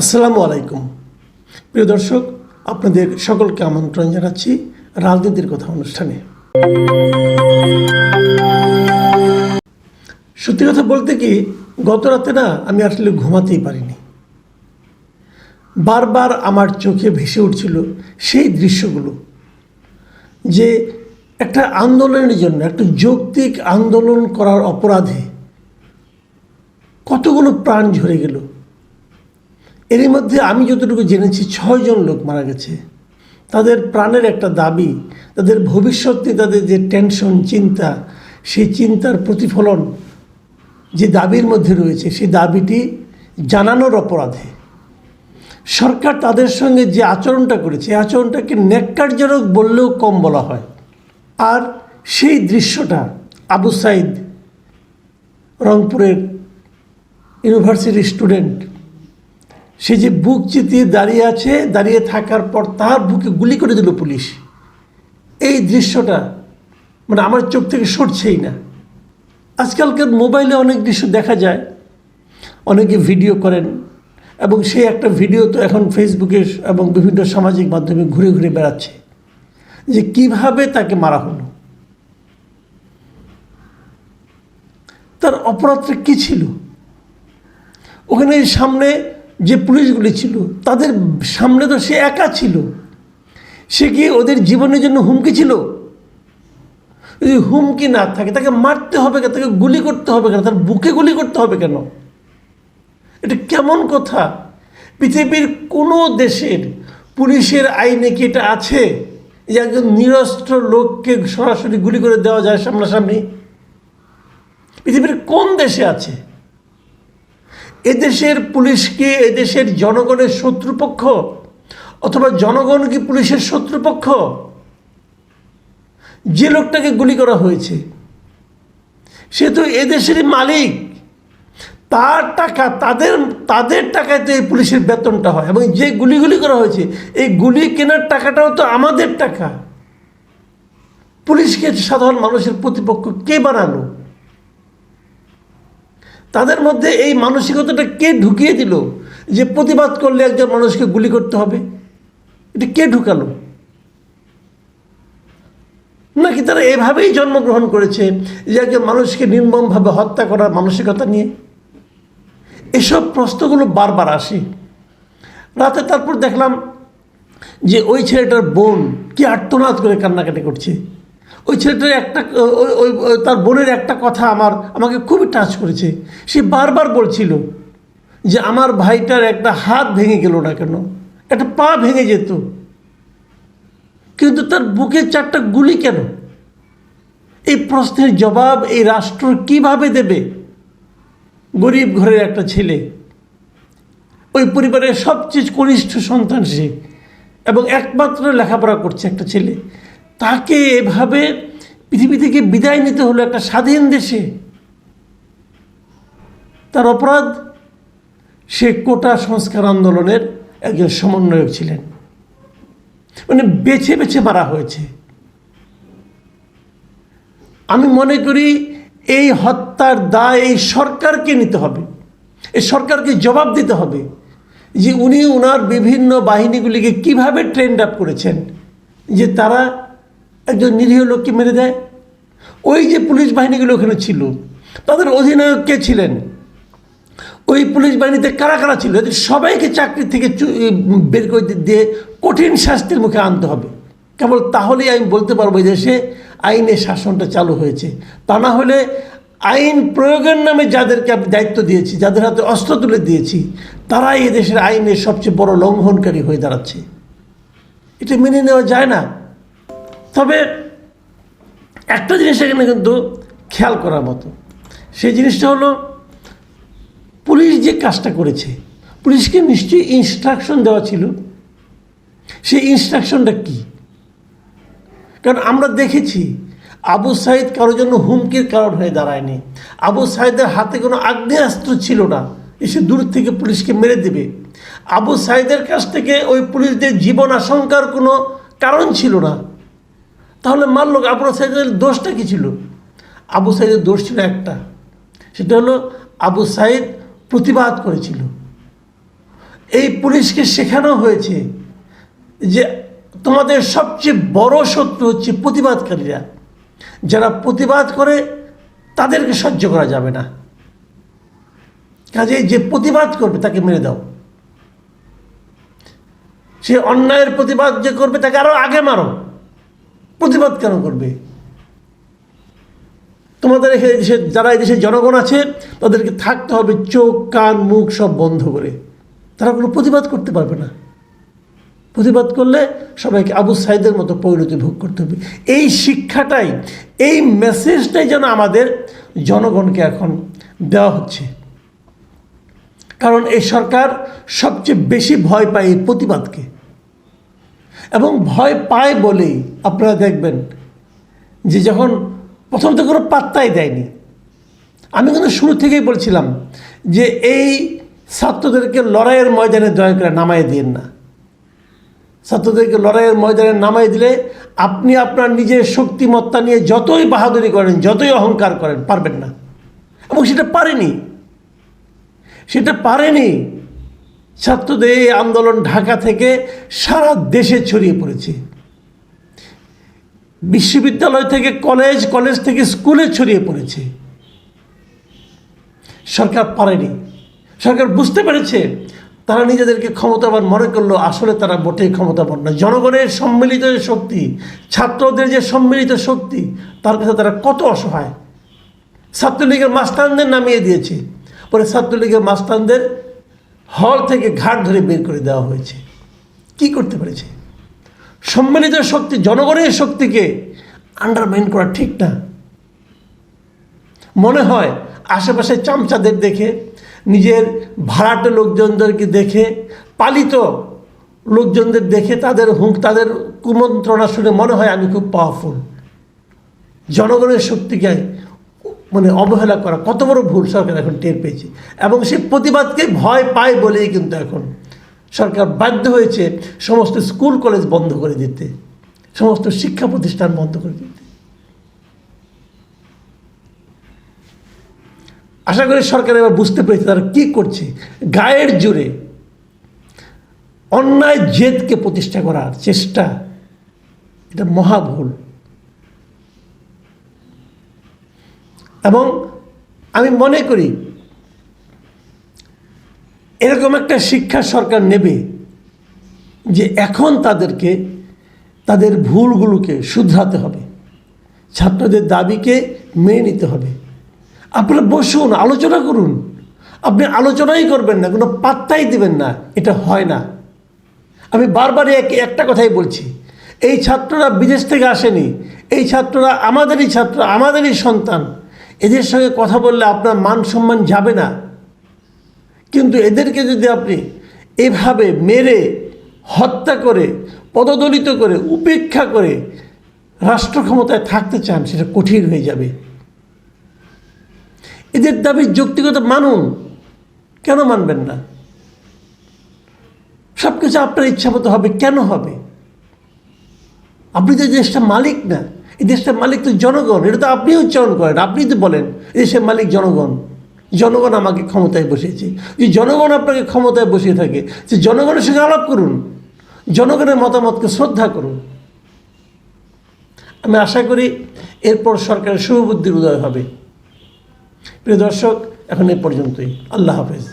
আসসালামু আলাইকুম। প্রিয় দর্শক, আপনাদের সকলকে আমন্ত্রণ জানাচ্ছি রাজনীতির কথা অনুষ্ঠানে। সত্যি কথা বলতে কি, গত রাতে না আমি আসলে ঘুমাতেই পারিনি। বারবার আমার চোখে ভেসে উঠছিল সেই দৃশ্যগুলো, যে একটা আন্দোলনের জন্য, একটা যৌক্তিক আন্দোলন করার অপরাধে কতগুলো প্রাণ ঝরে এরই মধ্যে আমি যতটুকু জেনেছি ছয়জন লোক মারা গেছে। তাদের প্রাণের একটা দাবি, তাদের ভবিষ্যৎ নিয়ে তাদের যে টেনশন, চিন্তা, সেই চিন্তার প্রতিফলন যে দাবির মধ্যে রয়েছে, সেই দাবিটি জানানোর অপরাধে। সরকার তাদের সঙ্গে যে আচরণটা করেছে আচরণটাকে ন্যাক্কারজনক বললেও কম বলা হয়। আর সেই দৃশ্যটা আবু সাইদ রংপুরের ইউনিভার্সিটির স্টুডেন্ট সে যে বুক চিতিয়ে দাঁড়িয়ে আছে, দাঁড়িয়ে থাকার পর তার বুকে গুলি করে দিল পুলিশ। এই দৃশ্যটা মানে আমার চোখ থেকে সরছেই না। আজকালকার মোবাইলে অনেক দৃশ্য দেখা যায়, অনেকে ভিডিও করেন এবং সেই একটা ভিডিও তো এখন ফেসবুকে এবং বিভিন্ন সামাজিক মাধ্যমে ঘুরে ঘুরে বেড়াচ্ছে যে কীভাবে তাকে মারা হলো। তার অপরাধটা কী ছিল? ওখানে সামনে যে পুলিশগুলি ছিল, তাদের সামনে তো সে একা ছিল। সে কি ওদের জীবনের জন্য হুমকি ছিল? যদি হুমকি না থাকে, তাকে মারতে হবে কেন? তাকে গুলি করতে হবে কেন? তার বুকে গুলি করতে হবে কেন? এটা কেমন কথা? পৃথিবীর কোনো দেশের পুলিশের আইনে কি এটা আছে? যে একজন নিরস্ত্র লোককে সরাসরি গুলি করে দেওয়া যায় সামনাসামনি? পৃথিবীর কোন দেশে আছে? এদেশের পুলিশকে এদেশের জনগণের শত্রুপক্ষ? অথবা জনগণ কি পুলিশের শত্রুপক্ষ? যে লোকটাকে গুলি করা হয়েছে, সে তো এদেশেরই মালিক। তার টাকা, তাদের তাদের টাকায় তো এই পুলিশের বেতনটা হয় এবং যে গুলিগুলি করা হয়েছে, এই গুলি কেনার টাকাটাও তো আমাদের টাকা। পুলিশকে সাধারণ মানুষের প্রতিপক্ষ কে বানালো? তাদের মধ্যে এই মানসিকতাটা কে ঢুকিয়ে দিল যে প্রতিবাদ করলে একজন মানুষকে গুলি করতে হবে? এটা কে ঢুকালো? নাকি তারা এভাবেই জন্মগ্রহণ করেছে যে একজন মানুষকে নির্মমভাবে হত্যা করার মানসিকতা নিয়ে? এসব প্রশ্নগুলো বারবার আসে। রাতে তারপর দেখলাম যে ওই ছেলেটার বোন কি আর্তনাদ করে কান্নাকাটি করছে। ওই ছেলেটার একটা ওই তার বোনের একটা কথা আমার, আমাকে খুবই টাচ করেছে। সে বারবার বলছিল যে আমার ভাইটার একটা হাত ভেঙে গেল না কেন? একটা পা ভেঙে যেত। কিন্তু তার বুকে চারটা গুলি কেন? এই প্রশ্নের জবাব এই রাষ্ট্র কীভাবে দেবে? গরিব ঘরের একটা ছেলে, ওই পরিবারের সবচেয়ে কনিষ্ঠ সন্তান সে এবং একমাত্র লেখাপড়া করছে একটা ছেলে। তাকে এভাবে পৃথিবী থেকে বিদায় নিতে হলো একটা স্বাধীন দেশে। তার অপরাধ, সে কোটা সংস্কার আন্দোলনের একজন সমন্বয়ক ছিলেন। মানে বেছে বেছে মারা হয়েছে। আমি মনে করি এই হত্যার দায় এই সরকারকে নিতে হবে। এই সরকারকে জবাব দিতে হবে যে উনি ওনার বিভিন্ন বাহিনীগুলিকে কীভাবে ট্রেন্ড আপ করেছেন, যে তারা একজন নিরীহ লোককে মেরে দেয়? ওই যে পুলিশ বাহিনীগুলো ওখানে ছিল, তাদের অধিনায়ক কে ছিলেন? ওই পুলিশ বাহিনীতে কারা কারা ছিল? এদের সবাইকে চাকরি থেকে বের করে দিয়ে কঠিন শাস্তির মুখে আনতে হবে। কেবল তাহলেই আমি বলতে পারব দেশে আইনের শাসনটা চালু হয়েছে। তা না হলে আইন প্রয়োগের নামে যাদেরকে আমি দায়িত্ব দিয়েছি, যাদের হাতে অস্ত্র তুলে দিয়েছি, তারাই এদেশের আইনের সবচেয়ে বড় লঙ্ঘনকারী হয়ে দাঁড়াচ্ছে। এটা মেনে নেওয়া যায় না। তবে একটা জিনিস এখানে কিন্তু খেয়াল করার মতো। সেই জিনিসটা হলো, পুলিশ যে কাজটা করেছে, পুলিশকে নিশ্চয়ই ইনস্ট্রাকশন দেওয়া ছিল। সেই ইনস্ট্রাকশনটা কি? কারণ আমরা দেখেছি, আবু সাইদ কারোর জন্য হুমকির কারণ হয়ে দাঁড়ায়নি। আবু সাইদের হাতে কোনো আগ্নেয়াস্ত্র ছিল না। এসে দূর থেকে পুলিশকে মেরে দেবে। আবু সাইদের কাছ থেকে ওই পুলিশদের জীবন আশঙ্কার কোনো কারণ ছিল না। তাহলে মানল আবু সাইদের দোষটা কী ছিল? আবু সাইদের দোষ ছিল একটা। সেটা হলো আবু সাইদ প্রতিবাদ করেছিল। এই পুলিশকে শেখানো হয়েছে যে তোমাদের সবচেয়ে বড় শত্রু হচ্ছে প্রতিবাদকারীরা। যারা প্রতিবাদ করে, তাদেরকে সহ্য করা যাবে না। কাজে যে প্রতিবাদ করবে, তাকে মেরে দাও। সে অন্যায়ের প্রতিবাদ যে করবে, তাকে আরও আগে মারো। প্রতিবাদ কেন করবে? তোমাদের এখানে দেশে, যারা এই দেশের জনগণ আছে, তাদেরকে থাকতে হবে চোখ, কান, মুখ সব বন্ধ করে। তারা কোনো প্রতিবাদ করতে পারবে না। প্রতিবাদ করলে সবাইকে আবু সাইদের মতো পরিণতি ভোগ করতে হবে। এই শিক্ষাটাই, এই মেসেজটাই যেন আমাদের জনগণকে এখন দেওয়া হচ্ছে। কারণ এই সরকার সবচেয়ে বেশি ভয় পায় এই প্রতিবাদকে। এবং ভয় পায় বলেই আপনারা দেখবেন যে যখন প্রথম তো কোনো পাত্তাই দেয়নি। আমি কিন্তু শুরু থেকেই বলছিলাম যে এই ছাত্রদেরকে লড়াইয়ের ময়দানে দয়া করে নামাই দিন না। ছাত্রদেরকে লড়াইয়ের ময়দানে নামাই দিলে আপনি আপনার নিজের শক্তিমত্তা নিয়ে যতই বাহাদুরি করেন, যতই অহংকার করেন, পারবেন না। এবং সেটা পারেনি। সেটা পারেনি ছাত্রদের এই আন্দোলন ঢাকা থেকে সারা দেশে ছড়িয়ে পড়েছে। বিশ্ববিদ্যালয় থেকে কলেজ কলেজ থেকে স্কুলে ছড়িয়ে পড়েছে। সরকার পারেনি। সরকার বুঝতে পেরেছে, তারা নিজেদেরকে ক্ষমতাবান মনে করল, আসলে তারা মোটেই ক্ষমতাবান নয়। জনগণের সম্মিলিত যে শক্তি, ছাত্রদের যে সম্মিলিত শক্তি, তার কাছে তারা কত অসহায়। ছাত্রলীগের মাস্তানদের নামিয়ে দিয়েছে। পরে ছাত্রলীগের মাস্তানদের হল থেকে ঘাট ধরে বের করে দেওয়া হয়েছে। কি করতে পেরেছে? সম্মিলিত শক্তি, জনগণের শক্তিকে আন্ডারমাইন করা ঠিক না। মনে হয় আশেপাশে চামচাদের দেখে, নিজের ভাড়াটে লোকজনদেরকে দেখে, পালিত লোকজনদের দেখে তাদের হুঁক তাদের কুমন্ত্রণা শুনে মনে হয় আমি খুব পাওয়ারফুল জনগণের শক্তিকে মানে অবহেলা করা, কত বড় ভুল সরকার এখন টের পেয়েছে। এবং সে প্রতিবাদকে ভয় পায় বলেই কিন্তু এখন সরকার বাধ্য হয়েছে সমস্ত স্কুল কলেজ বন্ধ করে দিতে, সমস্ত শিক্ষা প্রতিষ্ঠান বন্ধ করে দিতে। আশা করি সরকার এবার বুঝতে পেরেছে তারা কী করছে। গায়ের জোরে অন্যায় জেদকে প্রতিষ্ঠা করার চেষ্টা, এটা মহাভুল এবং আমি মনে করি এরকম একটা শিক্ষা সরকার নেবে যে এখন তাদেরকে তাদের ভুলগুলোকে শুধরাতে হবে। ছাত্রদের দাবিকে মেনে নিতে হবে। আপনারা বসুন, আলোচনা করুন। আপনি আলোচনাই করবেন না, কোনো পাত্তাই দিবেন না, এটা হয় না। আমি বারবার এক, একটা কথাই বলছি, এই ছাত্ররা বিদেশ থেকে আসেনি, এই ছাত্ররা আমাদেরই ছাত্র, আমাদেরই সন্তান। এদের সঙ্গে কথা বললে আপনার মান সম্মান যাবে না। কিন্তু এদেরকে যদি আপনি এভাবে মেরে, হত্যা করে, পদদলিত করে, উপেক্ষা করে রাষ্ট্র ক্ষমতায় থাকতে চান, সেটা কঠিন হয়ে যাবে। এদের দাবি যৌক্তিগত মানুন, কেন মানবেন না? সব কিছু আপনার ইচ্ছা হবে, কেন হবে? আপনি তো দেশটা মালিক না। এই দেশটার মালিক তো জনগণ, এটা তো আপনি উচ্চারণ করেন আপনি তো বলেন দেশের মালিক জনগণ। জনগণ আমাকে ক্ষমতায় বসিয়েছে। যে জনগণ আপনাকে ক্ষমতায় বসিয়ে থাকে, যে জনগণের সঙ্গে আলাপ করুন, জনগণের মতামতকে শ্রদ্ধা করুন। আমি আশা করি এরপর সরকারের শুভবুদ্ধির উদয় হবে। প্রিয় দর্শক, এখন এ পর্যন্তই। আল্লাহ হাফেজ।